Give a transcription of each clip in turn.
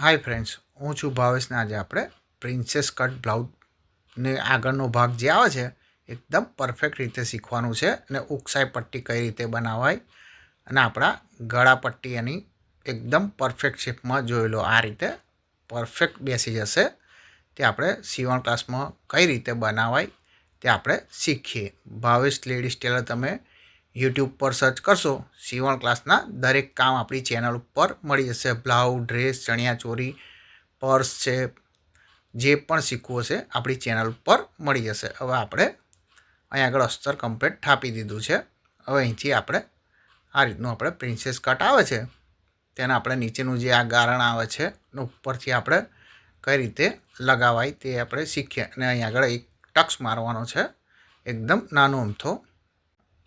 Hi friends હું છું ભાવેશને આજે આપણે પ્રિન્સેસ કટ બ્લાઉઝને આગળનો ભાગ જે આવે છે, એકદમ પરફેક્ટ રીતે શીખવાનું છે અને ઉકસાઈ પટ્ટી કઈ રીતે બનાવાય અને આપણા ગળા પટ્ટી એની એકદમ પરફેક્ટ શેપમાં જોઈ લો આ રીતે પરફેક્ટ બેસી જશે. તે આપણે સીવણ ક્લાસમાં કઈ રીતે બનાવાય તે આપણે શીખીએ. ભાવેશ લેડીઝ ટેલર તમે યુટ્યુબ પર સર્ચ કરશો સીવણ ક્લાસના દરેક કામ આપણી ચેનલ ઉપર મળી જશે. બ્લાઉઝ ડ્રેસ ચણિયાચોરી પર્સ છે, જે પણ શીખવું હશે આપણી ચેનલ ઉપર મળી જશે. હવે આપણે અહીં આગળ અસ્તર કમ્પ્લેટ થાપી દીધું છે. હવે અહીંથી આપણે આ રીતનું આપણે પ્રિન્સેસ કટ આવે છે. તેના આપણે નીચેનું જે આ ગારણ આવે છે, એનું ઉપરથી આપણે કઈ રીતે લગાવાય તે આપણે શીખીએ. અને અહીં આગળ એક ટક્સ મારવાનો છે. એકદમ નાનો અમથો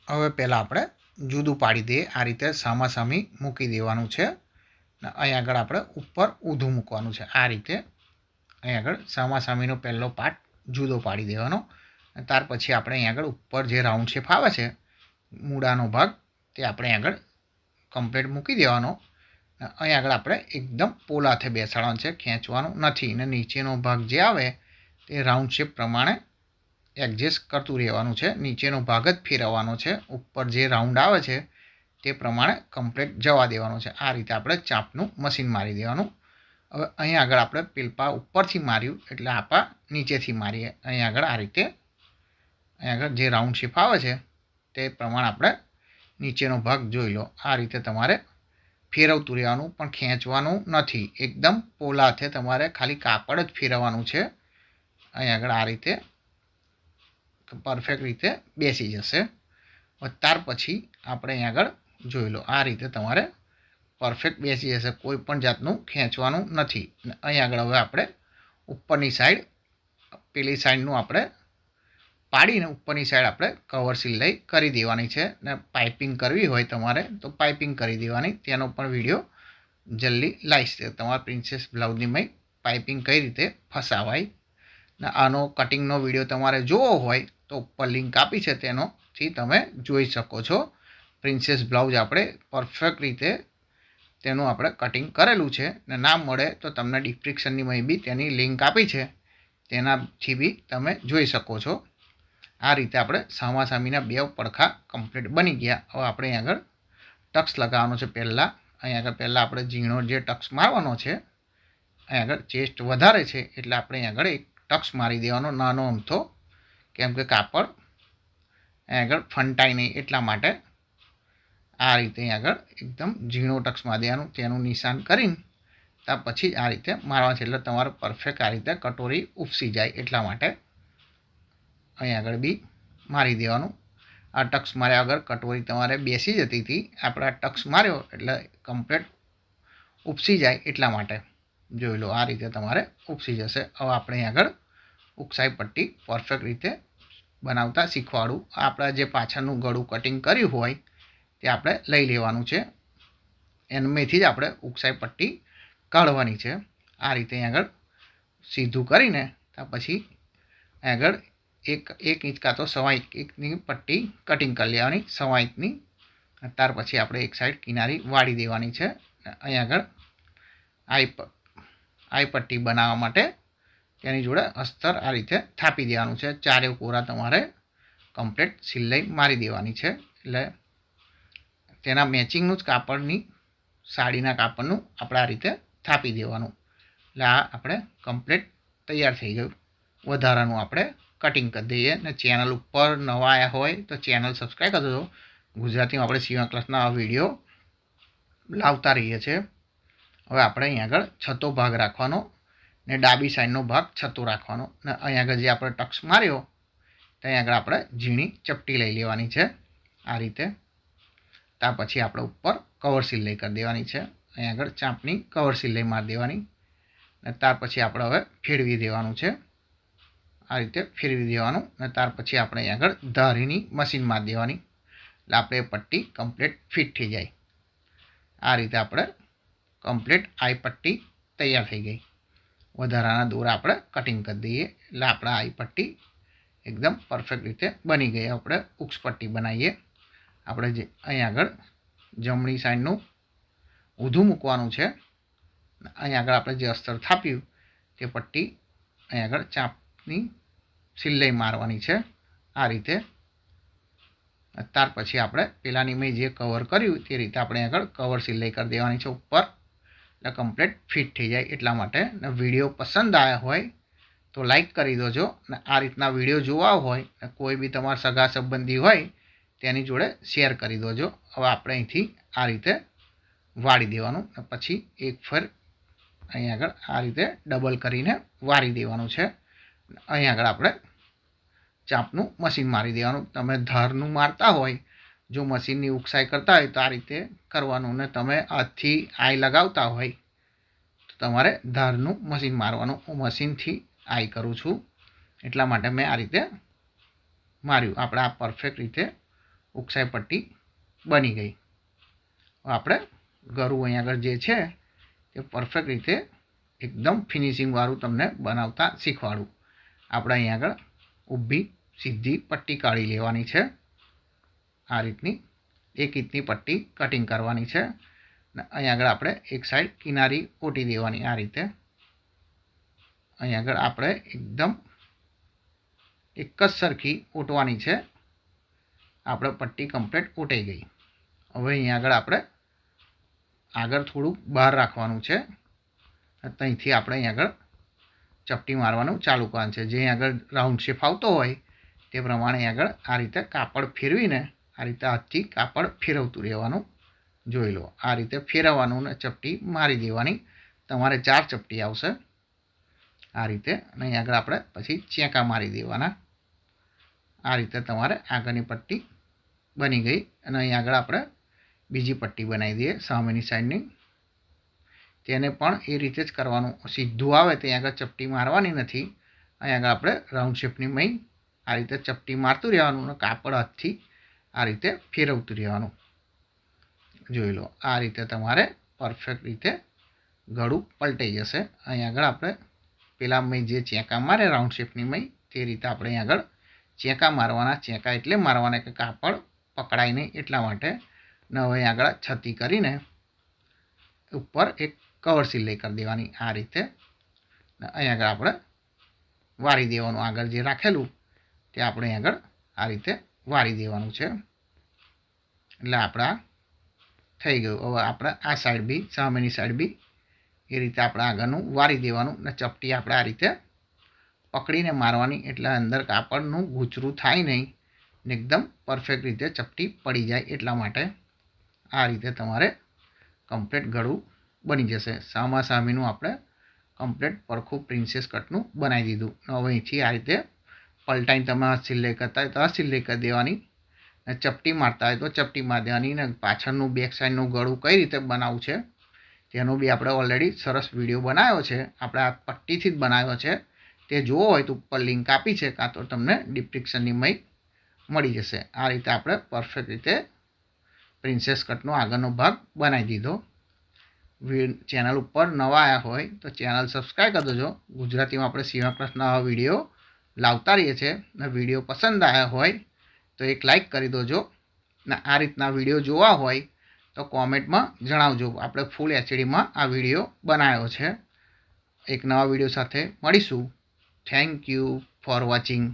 હવે પહેલાં આપણે જુદું પાડી દઈએ. આ રીતે સામાસામી મૂકી દેવાનું છે. ને અહીં આગળ આપણે ઉપર ઊંધું મૂકવાનું છે. આ રીતે અહીં આગળ સામાસામીનો પહેલો પાર્ટ જુદો પાડી દેવાનો. ત્યાર પછી આપણે અહીં આગળ ઉપર જે રાઉન્ડ શેપ આવે છે, મૂળાનો ભાગ, તે આપણે આગળ કમ્પ્લીટ મૂકી દેવાનો. અહીં આગળ આપણે એકદમ પોલાથે બેસાડવાનું છે. ખેંચવાનું નથી. અને નીચેનો ભાગ જે આવે, તે રાઉન્ડ શેપ પ્રમાણે એડજસ્ટ કરતું રહેવાનું છે, નીચેનો ભાગ જ ફેરવવાનો છે, ઉપર જે રાઉન્ડ આવે છે તે પ્રમાણે કમ્પ્લેટ જવા દેવાનું છે. આ રીતે આપણે ચાપનું મશીન મારી દેવાનું. હવે અહીં આગળ આપણે પેલપા ઉપરથી માર્યું, એટલે આપા નીચેથી મારીએ. અહીં આગળ આ રીતે, અહીં આગળ જે રાઉન્ડ શેપ આવે છે તે પ્રમાણે આપણે નીચેનો ભાગ જોઈ લો. આ રીતે તમારે ફેરવતું રહેવાનું, પણ ખેંચવાનું નથી. એકદમ પોલાથે તમારે ખાલી કાપડ જ ફેરવવાનું છે. અહીં આગળ આ રીતે પરફેક્ટ રીતે બેસી જશે. ત્યાર પછી આપણે અહીં આગળ જોઈ લો, આ રીતે તમારે પરફેક્ટ બેસી જશે, કોઈ પણ જાતનું ખેંચવાનું નથી. અહીં આગળ હવે આપણે ઉપરની સાઈડ પેલી સાઈડનું આપણે પાડીને ઉપરની સાઈડ આપણે કવર સિલાઈ કરી દેવાની છે. ને પાઇપિંગ કરવી હોય તમારે તો પાઇપિંગ કરી દેવાની. તેનો પણ વીડિયો જલ્દી લાવીશ તમારા પ્રિન્સેસ બ્લાઉઝની મેં પાઇપિંગ કઈ રીતે ફસાવાય. ને આનો કટિંગનો વીડિયો તમારે જોવો હોય તો ઉપર લિંક આપી છે તેનોથી તમે જોઈ શકો છો. પ્રિન્સેસ બ્લાઉઝ આપણે પરફેક્ટ રીતે તેનું આપણે કટિંગ કરેલું છે ને ના મળે તો તમને ડિસ્ક્રિપ્શનની બી તેની લિંક આપી છે. તેનાથી બી તમે જોઈ શકો છો. આ રીતે આપણે સામાસામીના બે પડખા કમ્પ્લીટ બની ગયા. હવે આપણે આગળ ટક્સ લગાવવાનો છે પહેલાં. અહીં આગળ પહેલાં આપણે ઝીણો જે ટક્સ મારવાનો છે, અહીં આગળ ચેસ્ટ વધારે છે એટલે આપણે અહીં આગળ એક ટક્સ મારી દેવાનો નાનો અમથો કેમ કે કાપડ આગળ ફંટાય નહીં એટલા માટે આ રીતે આગળ એકદમ ઝીણો ટક્સમાં દેવાનું, તેનું નિશાન કરીને ત્યાર પછી આ રીતે મારવાનું છે. એટલે તમારે પરફેક્ટ આ રીતે કટોરી ઉપસી જાય એટલા માટે અહીં આગળ બી મારી દેવાનું. આ ટક્સ માર્યા આગળ કટોરી તમારે બેસી જતી હતી. આપણે આ ટક્સ માર્યો એટલે કમ્પ્લેટ ઉપસી જાય એટલા માટે. જોઈ લો, આ રીતે તમારે ઉપસી જશે. હવે આપણે આગળ ઉકસાઈ પટ્ટી પરફેક્ટ રીતે બનાવતા શીખવાડું. આપણા જે પાછળનું ગળું કટિંગ કર્યું હોય, તે આપણે લઈ લેવાનું છે. એનમેથી જ આપણે ઉકસાઈ પટ્ટી કાઢવાની છે. આ રીતે આગળ સીધું કરીને ત્યાં પછી આગળ એક એક ઇંચ કાં તો સવા એકની પટ્ટી કટિંગ કરી લેવાની. સવા ઇંચની ત્યાર પછી આપણે એક સાઈડ કિનારી વાળી દેવાની છે. અહીં આગળ આઈ આઈ પટ્ટી બનાવવા માટે તેની જોડે અસ્તર આ રીતે થાપી દેવાનું છે. ચારે કોરા તમારે કમ્પ્લીટ સિલાઈ મારી દેવાની છે. એટલે તેના મેચિંગનું જ કાપડની, સાડીના કાપડનું આપણે આ રીતે થાપી દેવાનું. એટલે આ આપણે કમ્પ્લીટ તૈયાર થઈ ગયું. વધારાનું આપણે કટિંગ કરી દઈએ. ને ચેનલ ઉપર નવા આવ્યા હોય તો ચેનલ સબસ્ક્રાઈબ કરી ગુજરાતીમાં આપણે સીવા ક્લાસના વીડિયો લાવતા રહીએ છીએ. હવે આપણે અહીં આગળ છતો ભાગ રાખવાનો ને ડાબી સાઈડનો ભાગ છતો રાખવાનો. ને અહીં આગળ જે આપણે ટક્સ માર્યો ત્યાં આગળ આપણે ઝીણી ચપટી લઈ લેવાની છે. આ રીતે. ત્યાર પછી આપણે ઉપર કવર સિલાઈ કરી દેવાની છે. અહીં આગળ ચાંપની કવર સિલાઈ મારી દેવાની. ને ત્યાર પછી આપણે હવે ફેરવી દેવાનું છે. આ રીતે ફેરવી દેવાનું. ને ત્યાર પછી આપણે અહીં આગળ ધારીની મશીન મારી દેવાની. એટલે આપણે પટ્ટી કમ્પ્લીટ ફિટ થઈ જાય. આ રીતે આપણે કમ્પ્લીટ આઈ પટ્ટી તૈયાર થઈ ગઈ. વધારાના દોરા આપણે કટિંગ કરી દઈએ. એટલે આપણે આઈ પટ્ટી એકદમ પરફેક્ટ રીતે બની ગઈ. આપણે ઉક્સ પટ્ટી બનાવીએ. આપણે જે અહીં આગળ જમણી સાઈડનું ઊંધું મૂકવાનું છે. અહીં આગળ આપણે જે અસ્તર થાપ્યું તે પટ્ટી અહીં આગળ ચાપની સિલાઈ મારવાની છે. આ રીતે. ત્યાર પછી આપણે પેલાની મેં જે કવર કર્યું તે રીતે આપણે આગળ કવર સિલાઈ કરી દેવાની છે ઉપર. એટલે કમ્પ્લીટ ફિટ થઈ જાય એટલા માટે. ને વીડિયો પસંદ આવ્યા હોય તો લાઈક કરી દેજો ને આ રીતના વીડિયો જોવા હોય ને કોઈ બી તમારા સગા સંબંધી હોય તેની જોડે શેર કરી દેજો. હવે આપણે અહીંથી આ રીતે વાળી દેવાનું ને પછી એક ફર અહીં આગળ આ રીતે ડબલ કરીને વાળી દેવાનું છે. અહીં આગળ આપણે ચાપનું મશીન મારી દેવાનું. તમે ધારનું મારતા હોય જો મશીનની ઉકસાઈ કરતા હોય તો આ રીતે કરવાનું ને તમે હાથથી આઈ લગાવતા હોય તો તમારે ધારનું મશીન મારવાનું. હું મશીનથી આઈ કરું છું. એટલા માટે મેં આ રીતે માર્યું. આપણે આ પરફેક્ટ રીતે ઉકસાઈ પટ્ટી બની ગઈ. આપણે ગરું અહીં આગળ જે છે તે પરફેક્ટ રીતે એકદમ ફિનિશિંગવાળું તમને બનાવતા શીખવાડું. આપણે અહીં આગળ ઊભી સીધી પટ્ટી કાઢી લેવાની છે. આ રીતની એક ઇંચની પટ્ટી કટિંગ કરવાની છે. અને અહીં આગળ આપણે એક સાઈડ કિનારી ઓટી દેવાની આ રીતે. અહીં આગળ આપણે એકદમ એક જ સરખી ઓટવાની છે. આપણે પટ્ટી કમ્પ્લીટ ઓટાઈ ગઈ. હવે અહીં આગળ આપણે આગળ થોડું બહાર રાખવાનું છે. ત્યાંથી આપણે અહીં આગળ ચપટી મારવાનું ચાલુ કરવાનું છે. જે આગળ રાઉન્ડ શેપ આવતો હોય તે પ્રમાણે આગળ આ રીતે કાપડ ફેરવીને આ રીતે હાથથી કાપડ ફેરવતું રહેવાનું જોઈ લો. આ રીતે ફેરવવાનું ને ચપટી મારી દેવાની. તમારે ચાર ચપટી આવશે. આ રીતે અને અહીં આગળ આપણે પછી ચેંકા મારી દેવાના. આ રીતે તમારે આગળની પટ્ટી બની ગઈ અને અહીં આગળ આપણે બીજી પટ્ટી બનાવી દઈએ સામેની સાઈડની. તેને પણ એ રીતે જ કરવાનું. સીધું આવે ત્યાં આગળ ચપટી મારવાની નથી. અહીં આગળ આપણે રાઉન્ડ શેપની મહી આ રીતે ચપટી મારતું રહેવાનું અને કાપડ હાથથી આ રીતે ફેરવતું રહેવાનું જોઈ લો, આ રીતે તમારે પરફેક્ટ રીતે ગળું પલટાઈ જશે. અહીં આગળ આપણે પેલા મેં જે ચેંકા મારે રાઉન્ડ શેપની મેં, તે રીતે આપણે અહીં આગળ ચેંકા મારવાના, ચેંકા એટલે મારવાના કે કાપડ પકડાય નહીં એટલા માટે. ને હવે આગળ છતી કરીને ઉપર એક કવર સિલાઈ કરી દેવાની આ રીતે. અહીં આગળ આપણે વાળી દેવાનું આગળ જે રાખેલું, તે આપણે આગળ આ રીતે વાળી દેવાનું છે. એટલે આપણા થઈ ગયું. હવે આપણે આ સાઈડ બી, સામેની સાઈડ બી એ રીતે આપણે આગળનું વાળી દેવાનું ને ચપટી આપણે આ રીતે પકડીને મારવાની. એટલે અંદર કાપડનું ગૂંચરું થાય નહીં ને એકદમ પરફેક્ટ રીતે ચપટી પડી જાય. એટલા માટે આ રીતે તમારે કમ્પ્લેટ ગળું બની જશે. સામા સામેનું આપણે કમ્પ્લેટ પરખું પ્રિન્સેસ કટનું બનાવી દીધું. હવે અહીંથી આ રીતે પલટાઈને તમે આ સિલાઈ કરતા હોય તો આ સિલાઈ કરી દેવાની. ને ચપટી મારતા હોય તો ચપટી મારી દેવાની ને પાછળનું બેક સાઈડનું ગળું કઈ રીતે બનાવવું છે, તેનો બી આપણે ઓલરેડી સરસ વીડિયો બનાવ્યો છે. આપણે આ પટ્ટીથી જ બનાવ્યો છે. તે જોવો હોય તો ઉપર લિંક આપી છે, કાં તો તમને ડિસ્ક્રિપ્શનની મય મળી જશે. આ રીતે આપણે પરફેક્ટ રીતે પ્રિન્સેસ કટનો આગળનો ભાગ બનાવી દીધો. ચેનલ ઉપર નવા આવ્યા હોય તો ચેનલ સબસ્ક્રાઈબ કરી દેજો. ગુજરાતીમાં આપણે આવા વીડિયો લાવતા રહીએ છીએ ને વીડિયો પસંદ આવ્યા હોય તો એક લાઈક કરી દોજો ને આ રીતના વીડિયો જોવા હોય તો કોમેન્ટમાં જણાવજો. આપણે ફૂલ એચડીમાં આ વીડિયો બનાવ્યો છે. એક નવા વીડિયો સાથે મળીશું. Thank you for watching